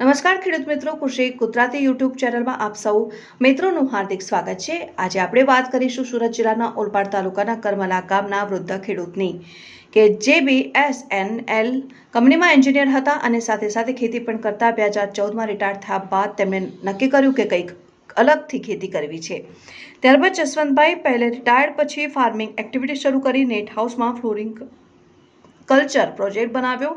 નમસ્કાર ખેડૂત મિત્રો, કૃષિ ગુજરાતી યુટ્યુબ ચેનલમાં આપ સૌ મિત્રોનું હાર્દિક સ્વાગત છે. આજે આપણે વાત કરીશું સુરત જિલ્લાના ઓલપાડ તાલુકાના કરમલા ગામના વૃદ્ધ ખેડૂતની કે જે બી એસ એન એલ કંપનીમાં એન્જિનિયર હતા અને સાથે સાથે ખેતી પણ કરતા બે હજાર ચૌદમાં રિટાયર થયા બાદ તેમણે નક્કી કર્યું કે કંઈક અલગથી ખેતી કરવી છે. ત્યારબાદ જસવંતભાઈ પહેલે રિટાયર્ડ પછી ફાર્મિંગ એક્ટિવિટી શરૂ કરી નેટ હાઉસમાં ફ્લોરિંગ કલ્ચર પ્રોજેક્ટ બનાવ્યો.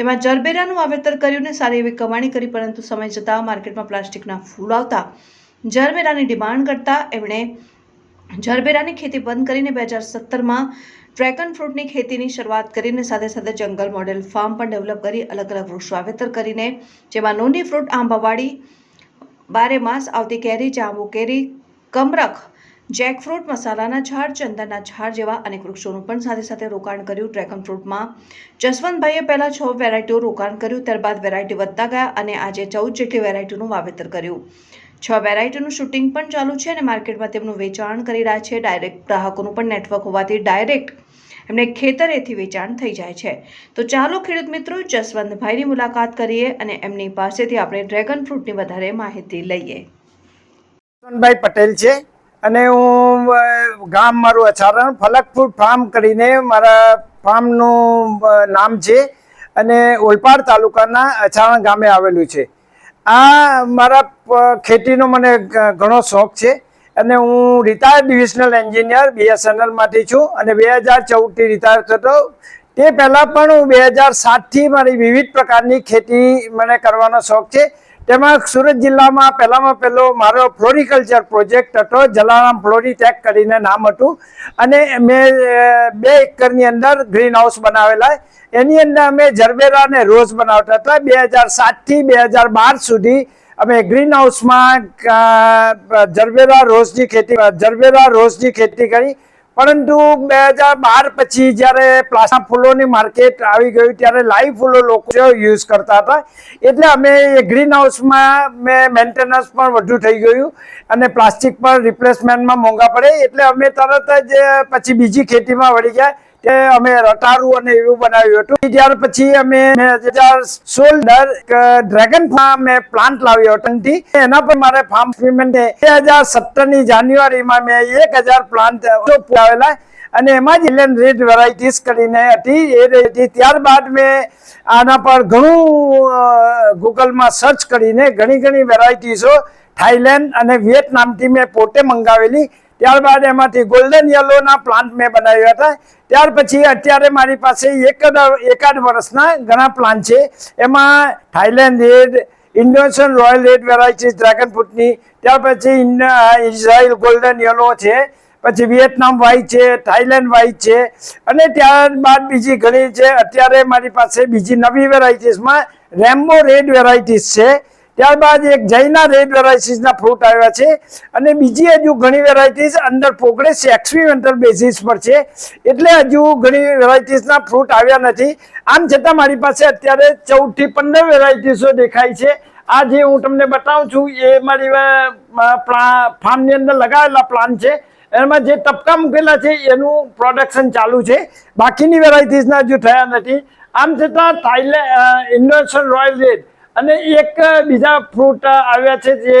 તેમાં જરબેરાનું વાવેતર કર્યું ને સારી એવી કમાણી કરી, પરંતુ સમય જતાં માર્કેટમાં પ્લાસ્ટિકના ફૂલ આવતા જરબેરાની ડિમાન્ડ કરતા એમણે જરબેરાની ખેતી બંધ કરીને બે હજાર સત્તરમાં ડ્રેગન ફ્રૂટની ખેતીની શરૂઆત કરીને સાથે સાથે જંગલ મોડેલ ફાર્મ પણ ડેવલપ કરી, અલગ અલગ વૃક્ષ વાવેતર કરીને, જેમાં નોની ફ્રૂટ આંબાવાડી બારે માસ આવતી કેરી, જાંબુ કેરી, કમરખ જેકફ્રૂટ મસાલાના ઝાડ, ચંદનના ઝાડ જેવા અનેક વૃક્ષોનું પણ સાથે સાથે રોકાણ કર્યું ડ્રેગન ફ્રૂટમાં. જસવંતભાઈએ પહેલાં છ વેરાયટીઓ રોકાણ કર્યું, ત્યારબાદ વેરાયટી વધતા ગયા અને આજે ચૌદ જેટલી વેરાયટીનું વાવેતર કર્યું. છ વેરાયટીનું શૂટિંગ પણ ચાલુ છે અને માર્કેટમાં તેમનું વેચાણ કરી રહ્યા છે. ડાયરેક્ટ ગ્રાહકોનું પણ નેટવર્ક હોવાથી ડાયરેક્ટ એમને ખેતરેથી વેચાણ થઈ જાય છે. તો ચાલો ખેડૂત મિત્રો, જસવંતભાઈની મુલાકાત કરીએ અને એમની પાસેથી આપણે ડ્રેગન ફ્રૂટની વધારે માહિતી લઈએ. પટેલ છે. અને હું ગામ મારું અછારણ ફલકપુર ફાર્મ કરીને મારા ફાર્મનું નામ છે અને ઓલપાડ તાલુકાના અછારણ ગામે આવેલું છે. આ મારા ખેતીનો મને ઘણો શોખ છે અને હું રિટાયર્ડ ડિવિઝનલ એન્જિનિયર બીએસએનએલમાંથી છું અને બે હજાર ચૌદથી રિટાયર થતો. તે પહેલાં પણ હું બે હજાર સાતથી મારી વિવિધ પ્રકારની ખેતી મને કરવાનો શોખ છે. તેમાં સુરત જિલ્લામાં પહેલામાં પહેલો મારો ફ્લોરિકલ્ચર પ્રોજેક્ટ હતો. જલારામ ફ્લોરીટેક કરીને નામ હતું. અને મેં બે એકરની અંદર ગ્રીન હાઉસ બનાવેલા. એની અંદર અમે જરબેરા અને રોઝ બનાવતા હતા. બે હજાર સાતથી બે હજાર બાર સુધી અમે ગ્રીન હાઉસમાં જરબેરા રોઝની ખેતી જરબેરા રોઝની ખેતી કરી. પરંતુ બે હજાર બાર પછી જ્યારે પ્લાસ્ટિક ફૂલોની માર્કેટ આવી ગયું, ત્યારે લાઈવ ફૂલો લોકો યુઝ કરતા હતા. એટલે અમે ગ્રીન હાઉસમાં મેં મેન્ટેનન્સ પણ વધુ થઈ ગયું અને પ્લાસ્ટિક પણ રિપ્લેસમેન્ટમાં મોંઘા પડે. એટલે અમે તરત જ, પછી બીજી ખેતીમાં વળી ગયા. તે અમે રટારું અને એવું બનાવ્યું હતું. ત્યાર પછી અમે બે હજાર ડ્રેગન ફાર્મ મેં પ્લાન્ટ લાવ્યો હતો એના પર મારે ફાર્મ એક્સપેરિમેન્ટ બે હજાર સત્તરની જાન્યુઆરીમાં મેં એક હજાર પ્લાન્ટ લાવેલા અને એમાં જ ઇલેન રેડ વેરાયટીસ કરીને હતી, એ હતી. ત્યારબાદ મેં આના પર ઘણું ગૂગલમાં સર્ચ કરીને ઘણી ઘણી વેરાયટીઝો થાઈલેન્ડ અને વિયેટનામથી મેં પોતે મંગાવેલી. ત્યારબાદ એમાંથી ગોલ્ડન યલોના પ્લાન્ટ મેં બનાવ્યા હતા. ત્યાર પછી અત્યારે મારી પાસે એક એકાદ વર્ષના ઘણા પ્લાન્ટ છે. એમાં Thailand red Indonesian royal red variety dragon ફ્રૂટની ત્યાર પછી ઇઝરાયલ ગોલ્ડન યલો છે. પછી વિયેતનામ વાઈટ છે થાઇલેન્ડ વાઈટ છે. અને ત્યારબાદ બીજી ઘણી છે. અત્યારે મારી પાસે બીજી નવી વેરાયટીઝમાં રેમ્બો રેડ વેરાયટીઝ છે. ત્યારબાદ એક જૈના રેડ વેરાયટીઝના ફ્રૂટ આવ્યા છે. અને બીજી હજુ ઘણી વેરાયટીઝ અંદર છે એક્સપેરિમેન્ટલ બેઝિસ પર છે. એટલે હજુ ઘણી વેરાયટીઝના ફ્રૂટ આવ્યા નથી. આમ છતાં મારી પાસે અત્યારે ચૌદથી પંદર વેરાયટીઝો દેખાય છે. આ જે હું તમને બતાવું છું, એ મારી ફાર્મની અંદર લગાવેલા પ્લાન છે. એમાં જે તબકા મૂકેલા છે, એનું પ્રોડક્શન ચાલુ છે. બાકીની વેરાયટીઝના હજુ થયા નથી. આમ છતાં થાઈલેન્ડ ઇન્ડોનેશિયન રોયલ રેડ અને એક બીજા ફ્રૂટ આવ્યા છે જે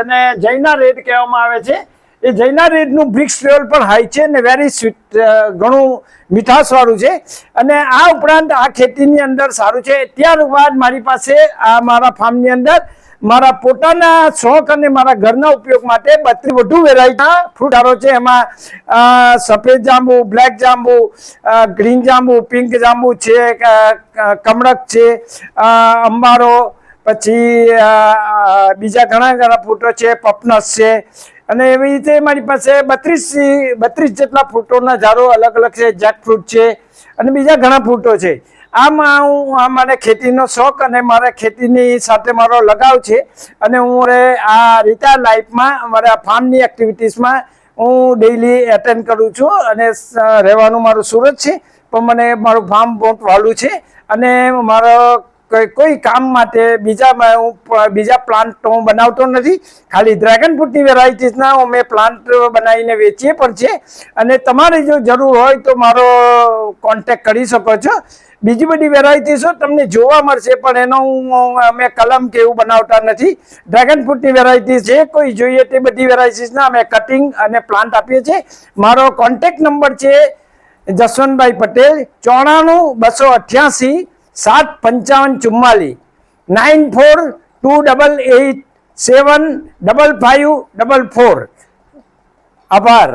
એને જૈના રેડ કહેવામાં આવે છે. એ જૈના રેડનું બ્રિક્સ લેવલ પણ હાઈ છે અને વેરી સ્વીટ ઘણું મીઠાશવાળું છે. અને આ ઉપરાંત આ ખેતીની અંદર સારું છે. ત્યારબાદ મારી પાસે આ મારા ફાર્મની અંદર મારા પોતાના શોખ અને મારા ઘરના ઉપયોગ માટે બત્રી વધુ વેરાયટીના ફ્રૂટારો છે. એમાં સફેદ જાંબુ બ્લેક જાંબુ ગ્રીન જાંબુ પિંક જાંબુ છે કમળક છે અંબારો, પછી બીજા ઘણા ઘણા ફ્રૂટો છે પપનસ છે. અને એવી રીતે મારી પાસે બત્રીસ બત્રીસ જેટલા ફ્રૂટોના ઝાડો અલગ અલગ છે જેક ફ્રૂટ છે, અને બીજા ઘણા ફ્રૂટો છે. આમ હું આ મને ખેતીનો શોખ અને મારા ખેતીની સાથે મારો લગાવ છે. અને હું આ રિટાયર લાઈફમાં મારા ફાર્મની એક્ટિવિટીઝમાં હું ડેઈલી એટેન્ડ કરું છું અને રહેવાનું મારું સુરત છે. પણ મને મારું ફાર્મ બહુ વાલું છે. અને મારો કોઈ કામ માટે બીજા હું બીજા પ્લાન્ટ હું બનાવતો નથી. ખાલી ડ્રેગન ફ્રૂટની વેરાયટીઝના અમે પ્લાન્ટ બનાવીને વેચીએ પણ છે. અને તમારે જો જરૂર હોય તો મારો કોન્ટેક કરી શકો છો. બીજી બધી વેરાયટીસો તમને જોવા મળશે, પણ એનો હું, અમે કલમ કે એવું બનાવતા નથી. ડ્રેગન ફ્રૂટની વેરાયટી છે, કોઈ જોઈએ તે બધી વેરાયટીસના અમે કટિંગ અને પ્લાન્ટ આપીએ છીએ. મારો કોન્ટેક્ટ નંબર છે જસવંતભાઈ પટેલ ચોરાણું બસો અઠ્યાસી, સાત પંચાવન ચુમ્માલીસ. Nine four two double eight seven double five double four આભાર.